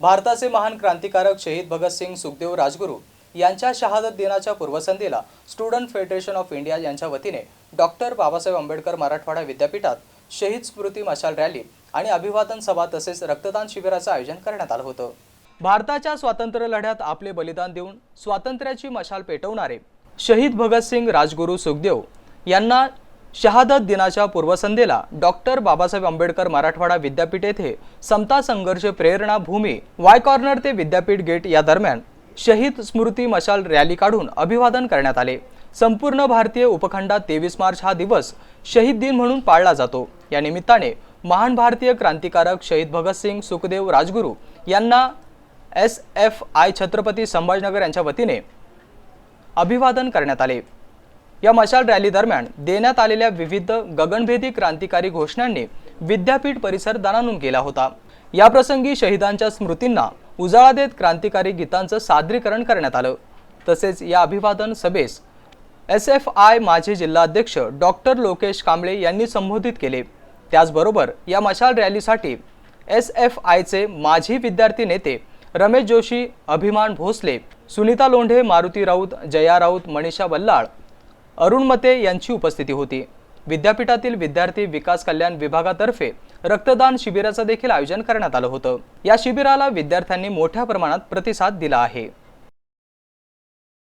भारताचे महान क्रांतिकारक शहीद भगतसिंग सुखदेव राजगुरू यांच्या शहादत दिनाच्या पूर्वसंध्येला स्टुडंट फेडरेशन ऑफ इंडिया यांच्या वतीने डॉक्टर बाबासाहेब आंबेडकर मराठवाडा विद्यापीठात शहीद स्मृती मशाल रॅली आणि अभिवादन सभा तसेच रक्तदान शिबिराचं आयोजन करण्यात आलं होतं. भारताच्या स्वातंत्र्य लढ्यात आपले बलिदान देऊन स्वातंत्र्याची मशाल पेटवणारे शहीद भगतसिंग राजगुरू सुखदेव यांना शहादत दिनाच्या पूर्वसंध्येला डॉक्टर बाबासाहेब आंबेडकर मराठवाडा विद्यापीठ येथे समता संघर्ष प्रेरणा भूमी वाय कॉर्नर ते विद्यापीठ गेट या दरम्यान शहीद स्मृती मशाल रॅली काढून अभिवादन करण्यात आले. संपूर्ण भारतीय उपखंडात तेवीस मार्च हा दिवस शहीद दिन म्हणून पाळला जातो. या निमित्ताने महान भारतीय क्रांतिकारक शहीद भगतसिंग सुखदेव राजगुरू यांना S F I Chhatrapati Sambhajinagar यांच्या वतीने अभिवादन करण्यात आले. या मशाल रॅली दरम्यान देण्यात आलेल्या विविध गगनभेदी क्रांतिकारी घोषणांनी विद्यापीठ परिसर दानानून केला होता. याप्रसंगी शहीदांच्या स्मृतींना उजाळा देत क्रांतिकारी गीतांचं सादरीकरण करण्यात आलं. तसेच या अभिवादन सभेस एस एफ आय माजी जिल्हाध्यक्ष डॉक्टर लोकेश कांबळे यांनी संबोधित केले. त्याचबरोबर या मशाल रॅलीसाठी एस एफ आयचे माजी विद्यार्थी नेते रमेश जोशी अभिमान भोसले सुनीता लोंढे मारुती राऊत जया राऊत मनीषा बल्लाळ अरुण मते यांची उपस्थिती होती. विद्यापीठातील विद्यार्थी विकास कल्याण विभागातर्फे रक्तदान शिबिराचं देखील आयोजन करण्यात आलं होतं. या शिबिराला विद्यार्थ्यांनी मोठ्या प्रमाणात प्रतिसाद दिला आहे.